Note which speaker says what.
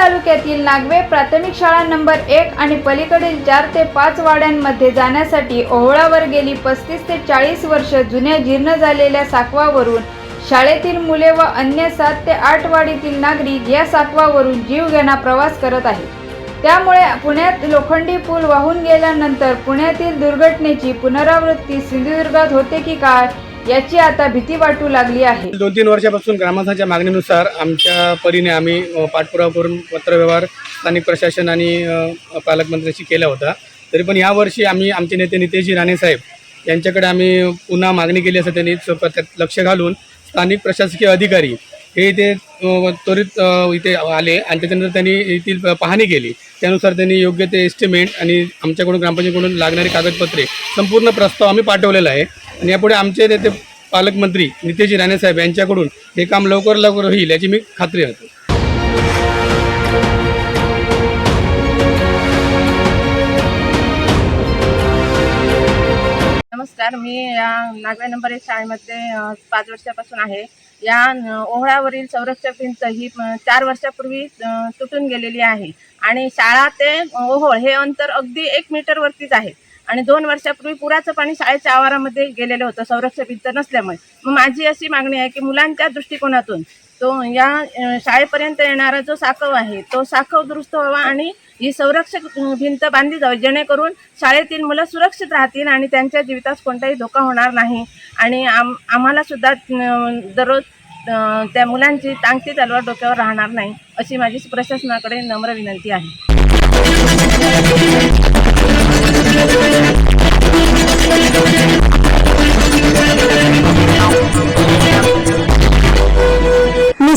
Speaker 1: तालुक्यातील नागवे प्राथमिक शाळा नंबर एक आणि पलीकडील चार ते पाच वाड्यांमध्ये जाण्यासाठी ओहळावर गेली पस्तीस ते चाळीस वर्ष जुन्या जीर्ण झालेल्या साकवावरून शाळेतील मुले व अन्य सात ते आठ वाडीतील नागरिक या साकवावरून जीव घेणा प्रवास करत आहेत. त्यामुळे पुण्यात लोखंडी पूल वाहून गेल्यानंतर पुण्यातील दुर्घटनेची पुनरावृत्ती सिंधुदुर्गात होते की काय? याची आता भीती वाटू लागली आहे.
Speaker 2: दोन तीन वर्षापासून ग्रामस्थांच्या मागणीनुसार आमच्या परीने आम्ही पाठपुरावा करून पत्रव्यवहार स्थानिक प्रशासन आणि पालकमंत्र्यांशी केला होता तरी पण यावर्षी आम्ही आमचे नेते नितेशजी राणे साहेब यांच्याकडे आम्ही पुन्हा मागणी केली असं त्यांनी लक्ष घालून स्थानिक प्रशासकीय अधिकारी हे इथे त्वरित इथे आले आणि त्याच्यानंतर त्यांनी येथील पाहणी केली. त्यानुसार त्यांनी योग्य ते एस्टिमेट आणि आमच्याकडून ग्रामपंचायतीकडून लागणारी कागदपत्रे संपूर्ण प्रस्ताव आम्ही पाठवलेला आहे. आणि यापुढे आमचे नेते पालकमंत्री नितेश राणेसाहेब यांच्याकडून हे काम लवकर लवकर होईल याची मी खात्री आहे.
Speaker 3: नमस्कार मी या नागवे नंबर एक शाळेमध्ये पाच वर्षापासून आहे. या न- ओहळावरील संरक्षक भिंत ही चार वर्षापूर्वी तुटून गेलेली आहे. आणि शाळा ते ओहोळ हे अंतर अगदी एक मीटरवरतीच आहे. आणि दोन वर्षापूर्वी पुराचं पाणी शाळेच्या आवारामध्ये गेलेलं होतं. संरक्षक भिंत नसल्यामुळे. मग माझी अशी मागणी आहे की मुलांच्या दृष्टिकोनातून तो या शाळेपर्यंत येणारा जो साखव आहे तो साखव दुरुस्त व्हावा आणि ही संरक्षक भिंत बांधली जावी जेणेकरून शाळेतील मुलं सुरक्षित राहतील आणि त्यांच्या जीवितास कोणताही धोका होणार नाही. आणि आम आम्हाला सुद्धा दररोज त्या मुलांची टांगती तलवार डोक्यावर राहणार नाही अशी माझी प्रशासनाकडे नम्र विनंती आहे.